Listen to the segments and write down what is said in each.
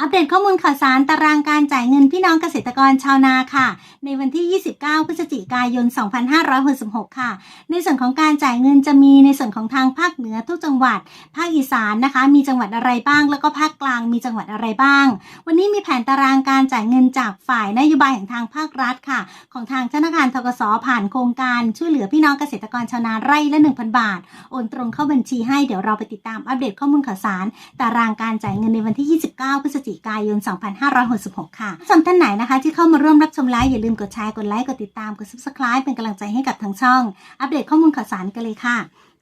อัปเดตข้อมูลข่าวสารตารางการจ่ายเงินพี่น้องเกษตรกรชาวนาค่ะ ในวันที่ 29 พฤศจิกายน 2566 ค่ะ ในส่วนของการจ่ายเงินจะมีในส่วนของทางภาคเหนือทุกจังหวัด ภาคอีสานนะคะ มีจังหวัดอะไรบ้าง แล้วก็ภาคกลางมีจังหวัดอะไรบ้าง วันนี้มีแผนตารางการจ่ายเงินจากฝ่ายนโยบายของทางภาครัฐค่ะ ของทางธนาคารทกสผ่านโครงการช่วยเหลือพี่น้องเกษตรกรชาวนาไร่ละ 1,000 บาท โอนตรงเข้าบัญชีให้ เดี๋ยวเราไปติดตามอัปเดตข้อมูลข่าวสาร ตารางการจ่ายเงินในวันที่ 29 พฤศจิกายน 2566 ค่ะผู้ชมท่านไหนนะคะ ที่เข้ามาร่วมรับชมไลฟ์อย่าลืมกดแชร์กดไลค์กดติดตามกด subscribe เป็นกำลังใจให้กับทางช่อง อัปเดตข้อมูลข่าวสารกันเลยค่ะ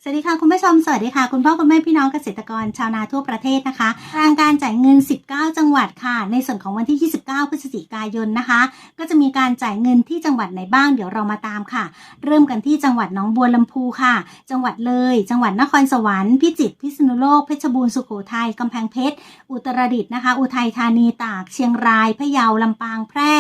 สวัสดีค่ะคุณผู้ชมสวัสดีค่ะ คุณพ่อคุณแม่พี่น้องเกษตรกรชาวนาทั่วประเทศนะคะตารางการจ่ายเงิน 19 จังหวัดค่ะ ในส่วนของวันที่ 29 พฤศจิกายนนะคะ ก็จะมีการจ่ายเงินที่จังหวัดไหนบ้างเดี๋ยวเรามาตามค่ะ เริ่มกันที่จังหวัดหนองบัวลำพูค่ะ จังหวัดเลย จังหวัดนครสวรรค์พิจิตรพิษณุโลกเพชรบูรณ์สุโขทัยกำแพงเพชรอุตรดิตถ์นะคะ อุทัยธานีตาก เชียงรายพะเยาลำปางแพร่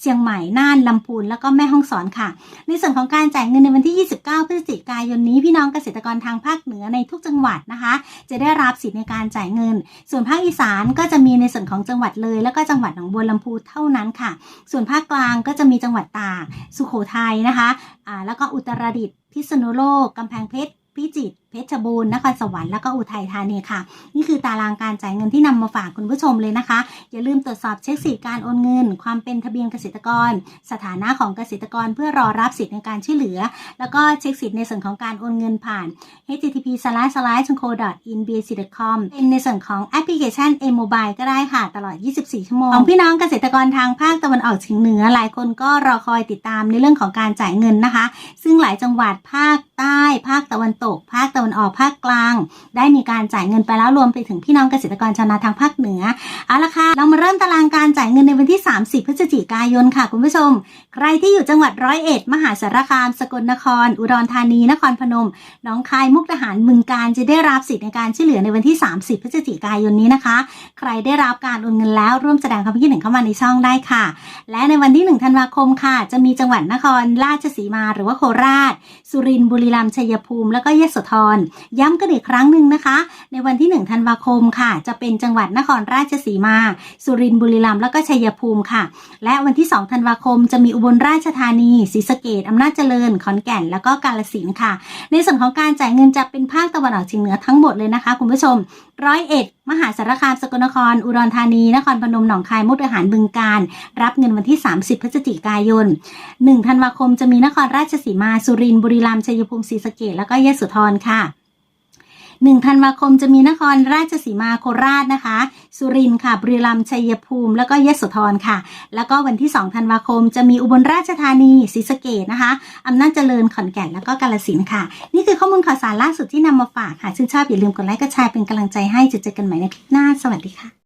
เชียงใหม่น่านลำพูนแล้วก็แม่ฮ่องสอนค่ะ ในส่วนของการจ่ายเงินในวันที่ 29 พฤศจิกายนนี้พี่น้องเกษตรกรทางภาคเหนือในทุกจังหวัดนะคะ จะได้รับสิทธิ์ในการจ่ายเงิน ส่วนภาคอีสานก็จะมีในส่วนของจังหวัดเลย แล้วก็จังหวัดหนองบัวลำพูเท่านั้นค่ะ ส่วนภาคกลางก็จะมีจังหวัดตากสุโขทัยนะคะอ่าแล้วก็อุตรดิตถ์พิษณุโลกกำแพงเพชรพิจิตร ชรบูรณ์นครสวรรค์แล้วก็อุทัยธานีค่ะ นี่คือตารางการจ่ายเงินที่นำมาฝากคุณผู้ชมเลยนะคะ อย่าลืมตรวจสอบเช็คสิทธิการโอนเงิน ความเป็นทะเบียนเกษตรกร สถานะของเกษตรกรเพื่อรอรับสิทธิในการช่วยเหลือ แล้วก็เช็คสิทธิในส่วนของการโอนเงินผ่าน http co in bc com เป็นในส่วนของแอปพลิเคชัน m mobile ก็ได้ค่ะ ตลอด 24 ชั่วโมงของพี่น้องเกษตรกรทางภาคตะวันออกเฉียงเหนือหลายคนก็รอคอยติดตามในเรื่องของการจ่ายเงินนะคะ ซึ่งหลายจังหวัดภาคใต้ ภาคตะวันตก ภาคตะวันออกภาคกลาง ได้มีการจ่ายเงินไปแล้วรวมไปถึงพี่น้องเกษตรกรชาวนาทางภาคเหนือเอาละค่ะเรามาเริ่มตารางการจ่ายเงินในวันที่ 30 พฤศจิกายนค่ะคุณผู้ชม ใครที่อยู่จังหวัดร้อยเอ็ดมหาสารคาม สกลนคร อุดรธานี นครพนมหนองคายมุกดาหารบึงการจะได้รับสิทธิ์ในการช่วยเหลือในวันที่ 30 พฤศจิกายนนี้นะคะ ใครได้รับการโอนเงินแล้วร่วมแสดงความคิดเห็นเข้ามาในช่องได้ค่ะ และในวันที่ 1 ธันวาคมค่ะ จะมีจังหวัดนครราชสีมาหรือว่าโคราช สุรินทร์บุรีรัมย์ชัยภูมิ แล้วก็ยะโสธร ย้ำกันอีกครั้งหนึ่งนะคะ ในวันที่ 1 ธันวาคมค่ะ จะเป็นจังหวัดนครราชสีมา สุรินทร์บุรีรัมย์แล้วก็ชัยภูมิค่ะ และวันที่ 2 ธันวาคมจะมีอุบลราชธานีศรีสะเกดอำนาจเจริญ ขอนแก่น แล้วก็กาลสินค่ะ ในส่วนของการจ่ายเงินจะเป็นภาคตะวันออกเฉียงเหนือทั้งหมดเลยนะคะ คุณผู้ชมร้อยเอ็ด มหาสารคามสกลนคร อุดรธานี นครพนมหนองคายมุกดาหารบึงการ รับเงินวันที่ 30 พฤศจิกายน 1 ธันวาคมจะมีนครราชสีมา สุรินทร์บุรีรัมย์ชัยภูมิศรีสะเกดแล้วก็ยะโสธรค่ะ 1ธันวาคมจะมีนครราชสีมาโคราชนะคะ สุรินทร์ค่ะบุรีรัมย์ชัยภูมิ แล้วก็ยโสธรค่ะ แล้วก็วันที่2ธันวาคมจะมีอุบลราชธานีศรีสะเกดนะคะอำนาจเจริญขอนแก่นแล้วก็กาฬสินธุ์ค่ะ นี่คือข้อมูลข่าวสารล่าสุดที่นำมาฝากค่ะชื่นชอบอย่าลืมกดไลค์กดแชร์เป็นกำลังใจให้จะเจอกันใหม่ในคลิปหน้าสวัสดีค่ะ